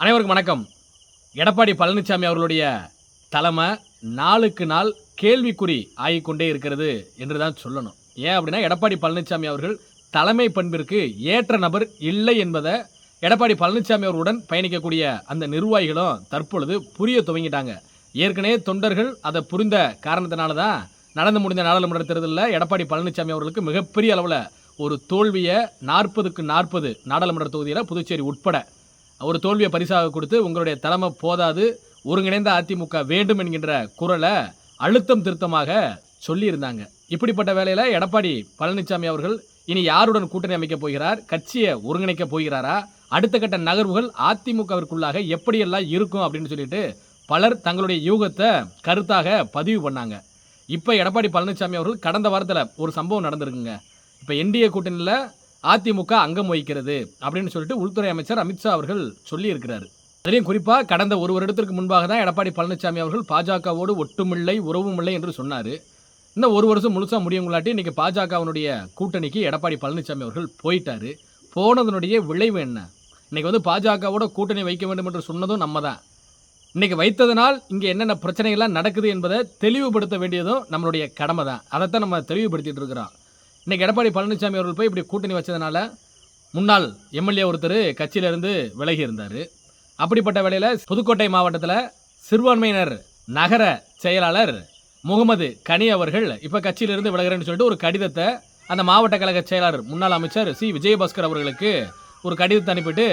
அனைவருக்கும் வணக்கம். எடப்பாடி பழனிசாமி அவர்களுடைய தலைமை நாளுக்கு நாள் கேள்விக்குறி ஆகிக்கொண்டே இருக்கிறது என்று தான் சொல்லணும். ஏன் அப்படின்னா எடப்பாடி பழனிசாமி அவர்கள் தலைமை பண்பிற்கு ஏற்ற நபர் இல்லை என்பதை எடப்பாடி பழனிசாமி அவர்களுடன் பயணிக்கக்கூடிய அந்த நிர்வாகிகளும் தற்பொழுது புரிய துவங்கிட்டாங்க. ஏற்கனவே தொண்டர்கள் அதை புரிந்த காரணத்தினால தான் நடந்து முடிந்த நாடாளுமன்ற தேர்தலில் எடப்பாடி பழனிசாமி அவர்களுக்கு மிகப்பெரிய அளவில் ஒரு தோல்வியை நாற்பதுக்கு நாற்பது நாடாளுமன்ற தொகுதியில் புதுச்சேரி உட்பட ஒரு தோல்வியை பரிசாக கொடுத்து உங்களுடைய தலைமை போதாது ஒருங்கிணைந்த அதிமுக வேண்டும் என்கின்ற குரலை அழுத்தம் திருத்தமாக சொல்லியிருந்தாங்க. இப்படிப்பட்ட வேலையில் எடப்பாடி பழனிசாமி அவர்கள் இனி யாருடன் கூட்டணி அமைக்கப் போகிறார் கட்சியை ஒருங்கிணைக்க போகிறாரா அடுத்த கட்ட நகர்வுகள் அதிமுகவிற்குள்ளாக எப்படியெல்லாம் இருக்கும் அப்படின்னு சொல்லிட்டு பலர் தங்களுடைய யூகத்தை கருத்தாக பதிவு பண்ணாங்க. இப்போ எடப்பாடி பழனிசாமி அவர்கள் கடந்த வாரத்தில் ஒரு சம்பவம் நடந்திருக்குங்க. இப்போ என்டிஏ கூட்டணியில் அதிமுக அங்கம் வகிக்கிறது அப்படின்னு சொல்லிட்டு உள்துறை அமைச்சர் அமித்ஷா அவர்கள் சொல்லியிருக்கிறார். அதிலையும் குறிப்பாக கடந்த ஒரு வருடத்திற்கு முன்பாக தான் எடப்பாடி பழனிசாமி அவர்கள் பாஜகவோடு ஒட்டுமில்லை உறவும் இல்லை என்று சொன்னார். இன்னும் ஒரு வருஷம் முழுசாக முடியுங்களாட்டி இன்றைக்கி பாஜகவினுடைய கூட்டணிக்கு எடப்பாடி பழனிசாமி அவர்கள் போயிட்டார். போனதனுடைய விளைவு என்ன? இன்றைக்கி வந்து பாஜகவோட கூட்டணி வைக்க வேண்டும் என்று சொன்னதும் நம்ம தான் இன்றைக்கி வைத்ததனால் இங்கே என்னென்ன பிரச்சனைகள்லாம் நடக்குது என்பதை தெளிவுபடுத்த வேண்டியதும் நம்மளுடைய கடமை தான் அதைத்தான் நம்ம தெளிவுபடுத்திகிட்டு இருக்கிறோம். இன்றைக்கி எடப்பாடி பழனிசாமி அவர்கள் போய் இப்படி கூட்டணி வச்சதுனால முன்னாள் எம்எல்ஏ ஒருத்தர் கட்சியிலிருந்து விலகி இருந்தார். அப்படிப்பட்ட வேளையில் புதுக்கோட்டை மாவட்டத்தில் சிறுபான்மையினர் நகர செயலாளர் முகமது கனி அவர்கள் இப்போ கட்சியிலிருந்து விலகிறேன்னு சொல்லிட்டு ஒரு கடிதத்தை அந்த மாவட்ட கழக செயலாளர் முன்னாள் அமைச்சர் சி. விஜயபாஸ்கர் அவர்களுக்கு ஒரு கடிதத்தை அனுப்பிட்டு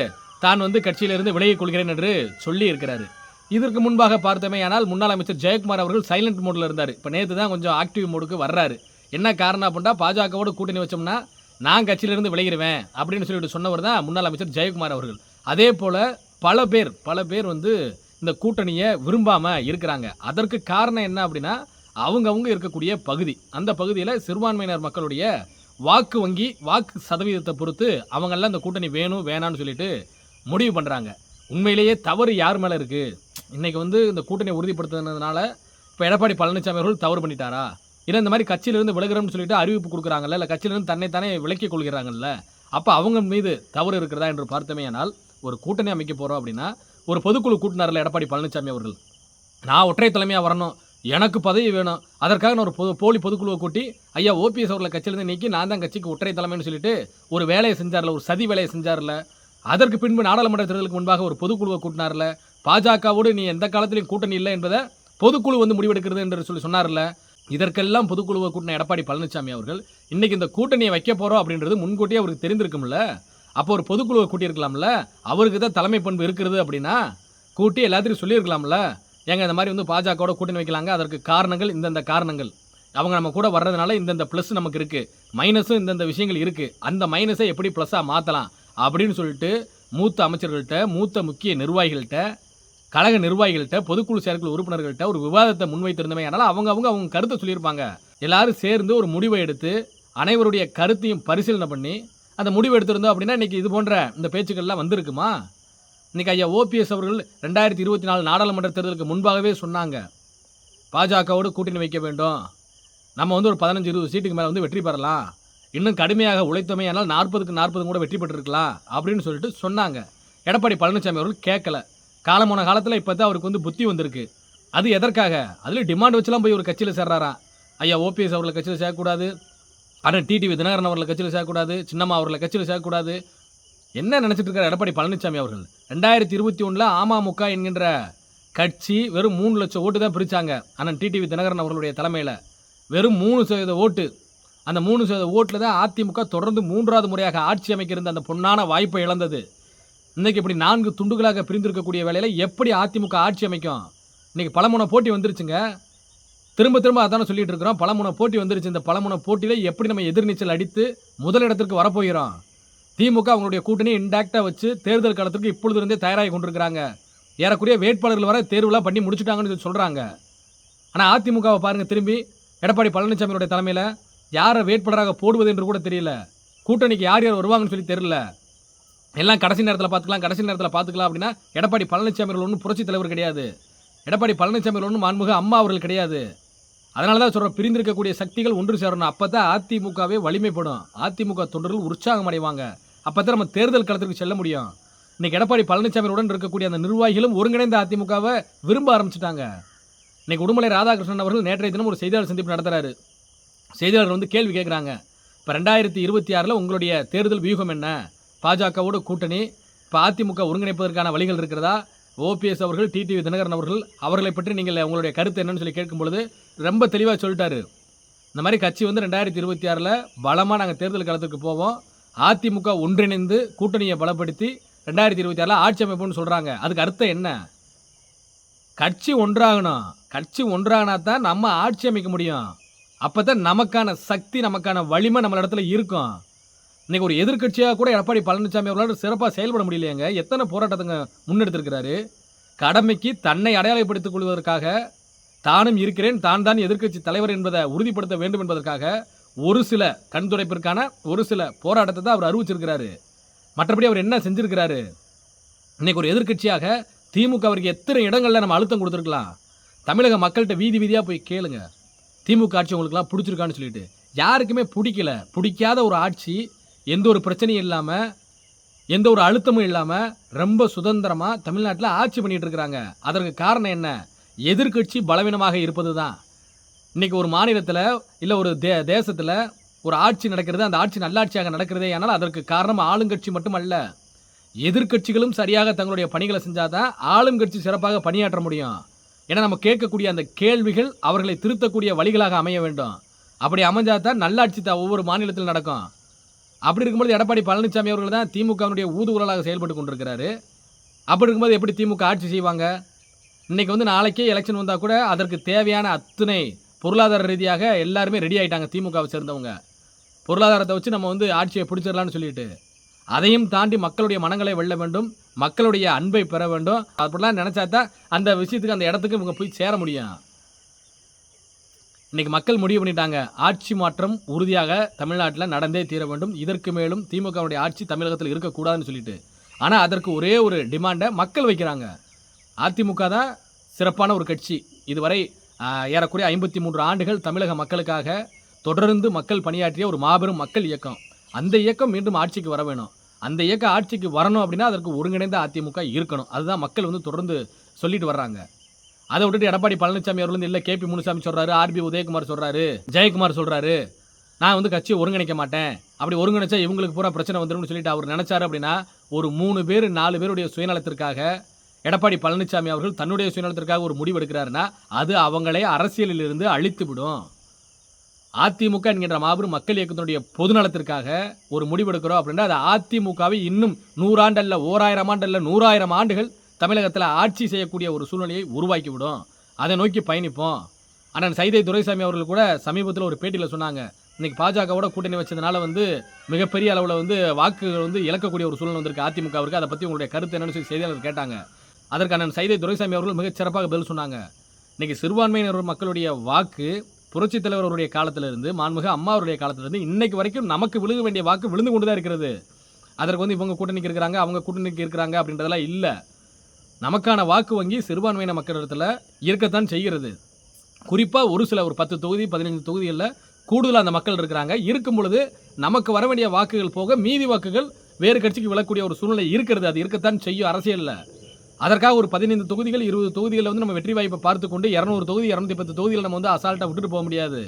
தான் வந்து கட்சியிலிருந்து விலகிக் கொள்கிறேன் என்று சொல்லி இருக்கிறாரு இதற்கு முன்பாக பார்த்தோமே ஆனால் முன்னாள் அமைச்சர் ஜெயக்குமார் அவர்கள் சைலண்ட் மோடில் இருந்தார். இப்போ நேற்று தான் கொஞ்சம் ஆக்டிவ் மோடுக்கு வர்றாரு. என்ன காரணம் அப்படின்னா பாஜகவோட கூட்டணி வச்சோம்னா நான் கட்சியிலிருந்து விளையிடுவேன் அப்படின்னு சொல்லிட்டு சொன்னவர் தான் முன்னாள் அமைச்சர் ஜெயக்குமார் அவர்கள். அதே போல் பல பேர் பல பேர் வந்து இந்த கூட்டணியை விரும்பாமல் இருக்கிறாங்க. அதற்கு காரணம் என்ன அப்படின்னா அவங்கவுங்க இருக்கக்கூடிய பகுதி. அந்த பகுதியில் சிறுபான்மையினர் மக்களுடைய வாக்கு வங்கி வாக்கு சதவீதத்தை பொறுத்து அவங்கெல்லாம் இந்த கூட்டணி வேணும் வேணான்னு சொல்லிட்டு முடிவு பண்ணுறாங்க உண்மையிலேயே தவறு யார் மேலே இருக்குது இன்றைக்கி வந்து இந்த கூட்டணியை உறுதிப்படுத்துனதுனால இப்போ எடப்பாடி பழனிசாமி அவர்கள் தவறு பண்ணிட்டாரா? இல்லை இந்த மாதிரி கட்சியிலிருந்து விலகிறோம்னு சொல்லிட்டு அறிவிப்பு கொடுக்குறாங்கல்ல இல்லை கட்சியிலிருந்து தன்னைத்தானே விலக்கிக் கொள்கிறாங்கல்ல அப்போ அவங்க மீது தவறு இருக்கிறதா என்று பார்த்தமேயானால் ஒரு கூட்டணி அமைக்க போகிறோம் அப்படின்னா ஒரு பொதுக்குழு கூட்டினார்ல எடப்பாடி பழனிசாமி அவர்கள் நான் ஒற்றை தலைமையாக வரணும் எனக்கு பதவி வேணும் அதற்காக நான் ஒரு பொது போலி பொதுக்குழுவை கூட்டி ஐயா ஓபிஎஸ் அவர்களை கட்சியிலேருந்து நீக்கி நான் தான் கட்சிக்கு ஒற்றை தலைமைன்னு சொல்லிட்டு ஒரு வேலையை செஞ்சார்ல ஒரு சதி வேலையை செஞ்சார்ல அதற்கு பின்பு நாடாளுமன்ற தேர்தலுக்கு முன்பாக ஒரு பொதுக்குழுவை கூட்டினார்ல பாஜகவோடு நீ எந்த காலத்திலையும் கூட்டணி இல்லை என்பதை பொதுக்குழு வந்து முடிவெடுக்கிறது என்று சொல்லி சொன்னார்ல இதற்கெல்லாம் பொதுக்குழுவை கூட்டின எடப்பாடி பழனிசாமி அவர்கள் இன்னைக்கு இந்த கூட்டணியை வைக்க போகிறோம் அப்படின்றது முன்கூட்டியே அவருக்கு தெரிந்திருக்கும்ல. அப்போ ஒரு பொதுக்குழுவை கூட்டியிருக்கலாம்ல. அவருக்கு தான் தலைமை பண்பு இருக்கிறது அப்படின்னா கூட்டி எல்லாத்தையும் சொல்லியிருக்கலாம்ல. ஏங்க இந்த மாதிரி வந்து பாஜகவோட கூட்டணி வைக்கலாங்க? அதற்கு காரணங்கள் இந்தந்த காரணங்கள். அவங்க நம்ம கூட வர்றதுனால இந்தந்த ப்ளஸ் நமக்கு இருக்குது மைனஸும் இந்தந்த விஷயங்கள் இருக்குது அந்த மைனஸை எப்படி ப்ளஸ்ஸாக மாற்றலாம் அப்படின்னு சொல்லிட்டு மூத்த அமைச்சர்கள்ட்ட மூத்த முக்கிய நிர்வாகிகள்கிட்ட கழக நிர்வாகிகள்கிட்ட பொதுக்குழு செயற்குழு உறுப்பினர்கள்ட்ட ஒரு விவாதத்தை முன்வைத்திருந்தமே அதனால் அவங்க அவங்க அவங்க கருத்தை சொல்லியிருப்பாங்க. எல்லாரும் சேர்ந்து ஒரு முடிவை எடுத்து அனைவருடைய கருத்தையும் பரிசீலனை பண்ணி அந்த முடிவு எடுத்திருந்தோம் அப்படின்னா இன்றைக்கி இது போன்ற இந்த பேச்சுக்கள்லாம் வந்திருக்குமா? இன்றைக்கி ஐயா ஓபிஎஸ் அவர்கள் ரெண்டாயிரத்தி இருபத்தி நாலு நாடாளுமன்ற தேர்தலுக்கு முன்பாகவே சொன்னாங்க பாஜகவோடு கூட்டணி வைக்க வேண்டும். நம்ம வந்து ஒரு பதினஞ்சு இருபது சீட்டுக்கு மேலே வந்து வெற்றி பெறலாம். இன்னும் கடுமையாக உழைத்தோமே ஆனால் நாற்பதுக்கு நாற்பது கூட வெற்றி பெற்றிருக்கலாம் அப்படின்னு சொல்லிட்டு சொன்னாங்க. எடப்பாடி பழனிசாமி அவர்கள் கேட்கல. காலமான காலத்தில் இப்போ தான் அவருக்கு வந்து புத்தி வந்திருக்கு. அது எதற்காக? அதில் டிமாண்ட் வச்சுலாம் போய் ஒரு கட்சியில் சேர்றாரா? ஐயா ஓபிஎஸ் அவர்களை கட்சியில் சேர்க்கக்கூடாது. அண்ணன் டிடிவி தினகரன் அவர்களை கட்சியில் சேர்க்கக்கூடாது. சின்னம்மா அவர்களை கட்சியில் சேர்க்கக்கூடாது. என்ன நினச்சிட்டு இருக்கார் எடப்பாடி பழனிசாமி அவர்கள்? ரெண்டாயிரத்தி இருபத்தி ஒன்றில் அமமுக என்கின்ற கட்சி வெறும் மூணு லட்சம் ஓட்டு தான் பிரித்தாங்க அண்ணன் டிடிவி தினகரன் அவர்களுடைய தலைமையில். வெறும் மூணு சதவீத ஓட்டு. அந்த மூணு சதவீத ஓட்டில் தான் அதிமுக தொடர்ந்து மூன்றாவது முறையாக ஆட்சி அமைக்கிறது அந்த பொன்னான வாய்ப்பை இழந்தது. இன்னைக்கு இப்படி நான்கு துண்டுகளாக பிரிந்திருக்கக்கூடிய வேலையில் எப்படி அதிமுக ஆட்சி அமைக்கும்? இன்னைக்கு பலமுனை போட்டி வந்துருச்சுங்க. திரும்ப திரும்ப அதான சொல்லிட்டு இருக்கிறோம். பலமுனை போட்டி வந்துருச்சு. இந்த பலமுனை போட்டியில் எப்படி நம்ம எதிர்நீச்சல் அடித்து முதலிடத்திற்கு வரப்போகிறோம்? திமுக அவங்களுடைய கூட்டணி இன்டாக்டாக வச்சு தேர்தல் காலத்துக்கு இப்பொழுது இருந்தே தயாராகி கொண்டிருக்கிறாங்க. ஏறக்குறைய வேட்பாளர்கள் வர தேர்வுலாம் பண்ணி முடிச்சுட்டாங்கன்னு சொல்லி சொல்கிறாங்க ஆனால் அதிமுகவை பாருங்கள் திரும்பி எடப்பாடி பழனிசாமியோடைய தலைமையில் யாரை வேட்பாளராக போடுவது என்று கூட தெரியல. கூட்டணிக்கு யார் யார் வருவாங்கன்னு சொல்லி தெரியல. எல்லாம் கடைசி நேரத்தில் பார்த்துக்கலாம் கடைசி நேரத்தில் பார்த்துக்கலாம் அப்படின்னா எடப்பாடி பழனிசாமி அவர்கள் ஒன்றும் புரட்சி தலைவர் கிடையாது. எடப்பாடி பழனிசாமி அவர்கள் ஒன்றும் மாண்புக அம்மா அவர்கள் கிடையாது. அதனால தான் சொல்கிறோம் பிரிந்திருக்கக்கூடிய சக்திகள் ஒன்று சேரணும். அப்போ தான் அதிமுகவே வலிமைப்படும். அதிமுக தொண்டர்கள் உற்சாகம் அடைவாங்க. அப்போ தான் நம்ம தேர்தல் களத்திற்கு செல்ல முடியும். இன்னைக்கு எடப்பாடி பழனிசாமியுடன் இருக்கக்கூடிய அந்த நிர்வாகிகளும் ஒருங்கிணைந்த அதிமுகவை விரும்ப ஆரம்பிச்சிட்டாங்க. இன்றைக்கி உடுமலை ராதாகிருஷ்ணன் அவர்கள் நேற்றைய தினம் ஒரு செய்தியாளர் சந்திப்பு நடத்துகிறாரு செய்தியாளர் வந்து கேள்வி கேட்குறாங்க. இப்போ ரெண்டாயிரத்தி இருபத்தி ஆறில் உங்களுடைய தேர்தல் வியூகம் என்ன? பாஜகவோட கூட்டணி இப்போ அதிமுக ஒருங்கிணைப்பதற்கான வழிகள் இருக்கிறதா? ஓபிஎஸ் அவர்கள் டிடிவி தினகரன் அவர்கள் அவர்களை பற்றி நீங்கள் உங்களுடைய கருத்து என்னன்னு சொல்லி கேட்கும்பொழுது ரொம்ப தெளிவாக சொல்லிட்டாரு. இந்த மாதிரி கட்சி வந்து ரெண்டாயிரத்தி இருபத்தி ஆறில் பலமாக நாங்கள் தேர்தல் களத்துக்கு போவோம். அதிமுக ஒன்றிணைந்து கூட்டணியை பலப்படுத்தி ரெண்டாயிரத்தி இருபத்தி ஆறில் ஆட்சி அமைப்புன்னு சொல்கிறாங்க அதுக்கு அர்த்தம் என்ன? கட்சி ஒன்றாகணும். கட்சி ஒன்றாகினா தான் நம்ம ஆட்சி அமைக்க முடியும். அப்போ தான் நமக்கான சக்தி நமக்கான வலிமை நம்மள இடத்துல இருக்கும். இன்னைக்கு ஒரு எதிர்கட்சியாக கூட எடப்பாடி பழனிசாமி அவர்களால் சிறப்பாக செயல்பட முடியலையாங்க. எத்தனை போராட்டத்துங்க முன்னெடுத்திருக்கிறாரு? கடமைக்கு தன்னை அடையாளப்படுத்திக் கொள்வதற்காக தானும் இருக்கிறேன் தான் தான் எதிர்க்கட்சி தலைவர் என்பதை உறுதிப்படுத்த வேண்டும் என்பதற்காக ஒரு சில கண்துடைப்பிற்கான ஒரு சில போராட்டத்தை தான் அவர் அறிவிச்சிருக்கிறாரு. மற்றபடி அவர் என்ன செஞ்சிருக்கிறாரு? இன்னைக்கு ஒரு எதிர்க்கட்சியாக திமுக அவருக்கு எத்தனை இடங்களில் நம்ம அழுத்தம் கொடுத்துருக்கலாம்? தமிழக மக்கள்கிட்ட வீதி வீதியாக போய் கேளுங்க. திமுக ஆட்சி உங்களுக்குலாம் பிடிச்சிருக்கான்னு சொல்லிட்டு. யாருக்குமே பிடிக்கல. பிடிக்காத ஒரு ஆட்சி எந்த ஒரு பிரச்சனையும் இல்லாமல் எந்த ஒரு அழுத்தமும் இல்லாமல் ரொம்ப சுதந்திரமாக தமிழ்நாட்டில் ஆட்சி பண்ணிகிட்டு இருக்கிறாங்க அதற்கு காரணம் என்ன? எதிர்க்கட்சி பலவீனமாக இருப்பது தான் இன்றைக்கி ஒரு மாநிலத்தில் இல்லை ஒரு தே தேசத்தில் ஒரு ஆட்சி நடக்கிறது அந்த ஆட்சி நல்லாட்சியாக நடக்கிறதே ஆனால் அதற்கு காரணம் ஆளுங்கட்சி மட்டுமல்ல. எதிர்க்கட்சிகளும் சரியாக தங்களுடைய பணிகளை செஞ்சால் தான் ஆளுங்கட்சி சிறப்பாக பணியாற்ற முடியும். ஏன்னா நம்ம கேட்கக்கூடிய அந்த கேள்விகள் அவர்களை திருத்தக்கூடிய வழிகளாக அமைய வேண்டும். அப்படி அமைஞ்சாதான் நல்லாட்சி தான் ஒவ்வொரு மாநிலத்தில் நடக்கும். அப்படி இருக்கும்போது எடப்பாடி பழனிசாமி அவர்கள் தான் திமுகவினுடைய ஊதுகுரலாக செயல்பட்டு கொண்டிருக்கிறாரு. அப்படி இருக்கும்போது எப்படி திமுக ஆட்சி செய்வாங்க? இன்றைக்கி வந்து நாளைக்கே எலெக்ஷன் வந்தால் கூட அதற்கு தேவையான அத்தனை பொருளாதார ரீதியாக எல்லாருமே ரெடி ஆகிட்டாங்க திமுகவை சேர்ந்தவங்க. பொருளாதாரத்தை வச்சு நம்ம வந்து ஆட்சியை பிடிச்சிடலாம்னு சொல்லிட்டு. அதையும் தாண்டி மக்களுடைய மனங்களை வெல்ல வேண்டும். மக்களுடைய அன்பை பெற வேண்டும். அப்படிலாம் நினச்சா தான் அந்த விஷயத்துக்கு அந்த இடத்துக்கு இவங்க போய் சேர முடியும். இன்னைக்கு மக்கள் முடிவு பண்ணிட்டாங்க. ஆட்சி மாற்றம் உறுதியாக தமிழ்நாட்டில் நடந்தே தீர வேண்டும். இதற்கு மேலும் திமுகவுடைய ஆட்சி தமிழகத்தில் இருக்கக்கூடாதுன்னு சொல்லிட்டு. ஆனால் அதற்கு ஒரே ஒரு டிமாண்டை மக்கள் வைக்கிறாங்க. அதிமுக தான் சிறப்பான ஒரு கட்சி. இதுவரை ஏறக்குறைய ஐம்பத்தி மூன்று ஆண்டுகள் தமிழக மக்களுக்காக தொடர்ந்து மக்கள் பணியாற்றிய ஒரு மாபெரும் மக்கள் இயக்கம். அந்த இயக்கம் மீண்டும் ஆட்சிக்கு வர வேணும். அந்த இயக்கம் ஆட்சிக்கு வரணும் அப்படின்னா அதற்கு ஒருங்கிணைந்த அதிமுக இருக்கணும். அதுதான் மக்கள் வந்து தொடர்ந்து சொல்லிட்டு வர்றாங்க. அதை விட்டுட்டு எடப்பாடி பழனிசாமி அவர்கள் வந்து இல்லை கேபி முனுசாமி சொல்றாரு ஆர்பி உதயகுமார் சொல்றாரு ஜெயக்குமார் சொல்றாரு நான் வந்து கட்சியை ஒருங்கிணைக்க மாட்டேன். அப்படி ஒருங்கிணைச்சா இவங்களுக்கு பூரா பிரச்சனை வந்துரும்னு சொல்லிட்டு அவர் நினைச்சாரு அப்படின்னா ஒரு மூணு பேர் நாலு பேருடைய சுயநலத்திற்காக எடப்பாடி பழனிசாமி அவர்கள் தன்னுடைய சுயநலத்திற்காக ஒரு முடிவு எடுக்கிறாருன்னா அது அவங்களே அரசியலிலிருந்து அழித்து விடும் அதிமுக என்கின்ற மாபெரும் மக்கள் இயக்கத்தினுடைய பொதுநலத்திற்காக ஒரு முடிவெடுக்கிறோம் அப்படின்னா அது அதிமுகவை இன்னும் நூறாண்டு அல்ல ஓராயிரம் ஆண்டு அல்ல நூறாயிரம் ஆண்டுகள் தமிழகத்தில் ஆட்சி செய்யக்கூடிய ஒரு சூழ்நிலையை உருவாக்கி விடும் அதை நோக்கி பயணிப்போம். அண்ணன் சைதை துரைசாமி அவர்கள் கூட சமீபத்தில் ஒரு பேட்டியில் சொன்னாங்க. இன்றைக்கி பாஜகவோட கூட்டணி வச்சதுனால வந்து மிகப்பெரிய அளவில் வந்து வாக்குகள் வந்து இழக்கக்கூடிய ஒரு சூழ்நிலை வந்திருக்கு அதிமுகவிற்கு அதை பற்றி உங்களுடைய கருத்து என்னன்னு சொல்லி செய்தியாளர் கேட்டாங்க. அதற்கு அண்ணன் சைதை துரைசாமி அவர்கள் மிகச்சிறப்பாக பதில் சொன்னாங்க. இன்றைக்கி சிறுபான்மையினர் மக்களுடைய வாக்கு புரட்சித் தலைவர் அவருடைய காலத்திலிருந்து மாண்புக அம்மா அவருடைய காலத்திலிருந்து இன்னைக்கு வரைக்கும் நமக்கு விழுக வேண்டிய வாக்கு விழுந்து கொண்டு தான் இருக்கிறது. அதற்கு வந்து இவங்க கூட்டணிக்கு இருக்கிறாங்க அவங்க கூட்டணிக்கு இருக்கிறாங்க அப்படின்றதெல்லாம் இல்லை. நமக்கான வாக்கு வங்கி சிறுபான்மையின மக்களிடத்தில் இருக்கத்தான் செய்கிறது. குறிப்பாக ஒரு சில ஒரு பத்து தொகுதி பதினைஞ்சு தொகுதிகளில் கூடுதலாக அந்த மக்கள் இருக்கிறாங்க. இருக்கும் பொழுது நமக்கு வர வேண்டிய வாக்குகள் போக மீதி வாக்குகள் வேறு கட்சிக்கு விழக்கூடிய ஒரு சூழ்நிலை இருக்கிறது. அது இருக்கத்தான் செய்யும் அரசியலில். அதற்காக ஒரு பதினைந்து தொகுதிகள் இருபது தொகுதிகளில் வந்து நம்ம வெற்றி வாய்ப்பை பார்த்து கொண்டு இரநூறு தொகுதி இரநூத்தி பத்து தொகுதிகள் நம்ம வந்து அசால்ட்டாக விட்டுட்டு போக முடியாது.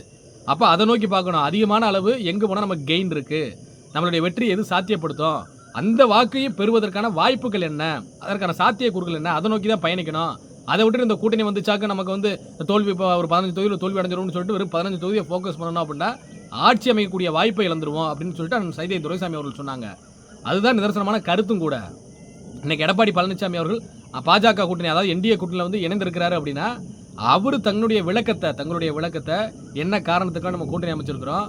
அப்போ அதை நோக்கி பார்க்கணும். அதிகமான அளவு எங்கே போனால் நமக்கு கெயின் இருக்குது நம்மளுடைய வெற்றி எது சாத்தியப்படுத்தும்? அந்த வாக்கையும் பெறுவதற்கான வாய்ப்புகள் என்ன? அதற்கான சாத்தியக்கூறுகள் என்ன? அதை நோக்கி தான் பயணிக்கணும். அதை விட்டு இந்த கூட்டணி வந்துச்சாக்க நமக்கு வந்து தோல்வி இப்போ ஒரு பதினஞ்சு தொகுதியில் தோல்வி அடைஞ்சிரும்னு சொல்லிட்டு வெறும் பதினஞ்சு தொகுதியை ஃபோக்கஸ் பண்ணணும் அப்படின்னா ஆட்சி அமைக்கக்கூடிய வாய்ப்பை இழந்துருவோம் அப்படின்னு சொல்லிட்டு சைதை துரைசாமி அவர்கள் சொன்னாங்க. அதுதான் நிதர்சனமான கருத்தும் கூட. இன்னைக்கு எடப்பாடி பழனிசாமி அவர்கள் பாஜக கூட்டணி அதாவது என்டிஏ கூட்டணியில் வந்து இணைந்திருக்கிறாரு அப்படின்னா அவர் தங்களுடைய விளக்கத்தை தங்களுடைய விளக்கத்தை என்ன காரணத்துக்காக நம்ம கூட்டணி அமைச்சிருக்கிறோம்?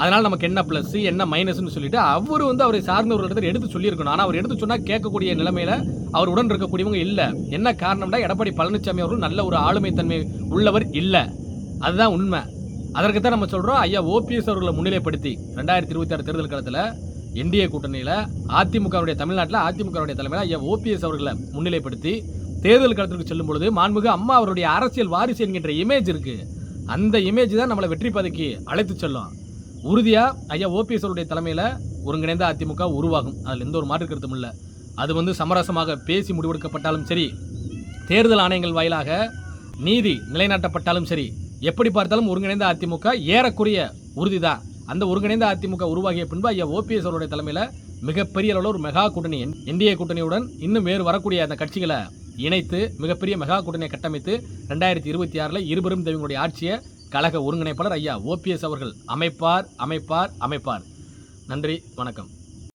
அதனால் நமக்கு என்ன ப்ளஸ் என்ன மைனஸ்னு சொல்லிட்டு அவர் வந்து அவரை சார்ந்தவர்களிடத்தில் எடுத்து சொல்லியிருக்கணும். ஆனால் அவர் எடுத்து சொன்னால் கேட்கக்கூடிய நிலைமையில அவர் உடன் இருக்கக்கூடியவங்க இல்லை. என்ன காரணம்னா எடப்பாடி பழனிசாமி அவர்கள் நல்ல ஒரு ஆளுமை தன்மை உள்ளவர் இல்லை. அதுதான் உண்மை. அதற்குத்தான் நம்ம சொல்கிறோம் ஐயா ஓபிஎஸ் அவர்களை முன்னிலைப்படுத்தி ரெண்டாயிரத்தி இருபத்தி ஆறு தேர்தல் காலத்தில் என்டிஏ கூட்டணியில் அதிமுகவுடைய தமிழ்நாட்டில் அதிமுகவுடைய தலைமையில் ஐயா ஓபிஎஸ் அவர்களை முன்னிலைப்படுத்தி தேர்தல் களத்திற்கு செல்லும் பொழுது மாண்புக அம்மா அவருடைய அரசியல் வாரிசு என்கின்ற இமேஜ் இருக்குது அந்த இமேஜ் தான் நம்மளை வெற்றி பாதைக்கு அழைத்து செல்லும். உறுதியாக ஐயா ஓபிஎஸ்வருடைய தலைமையில் ஒருங்கிணைந்த அதிமுக உருவாகும். அதில் எந்த ஒரு மாற்று கருத்தும் இல்லை. அது வந்து சமரசமாக பேசி முடிவெடுக்கப்பட்டாலும் சரி தேர்தல் ஆணையங்கள் வாயிலாக நீதி நிலைநாட்டப்பட்டாலும் சரி எப்படி பார்த்தாலும் ஒருங்கிணைந்த அதிமுக ஏறக்குறைய உறுதிதான் அந்த ஒருங்கிணைந்த அதிமுக உருவாகிய பின்பு ஐயா ஓபிஎஸ் அவருடைய தலைமையில் மிகப்பெரிய அளவில் ஒரு மெகா கூட்டணி என்டிஏ கூட்டணியுடன் இன்னும் வேறு வரக்கூடிய அந்த கட்சிகளை இணைத்து மிகப்பெரிய மெகா கூட்டணியை கட்டமைத்து ரெண்டாயிரத்தி இருபத்தி ஆறில் இருபெரும் தெய்வங்களுடைய ஆட்சியை கழக ஒருங்கிணைப்பாளர் ஐயா ஓபிஎஸ் அவர்கள். அமைப்பார் அமைப்பார் அமைப்பார். நன்றி வணக்கம்.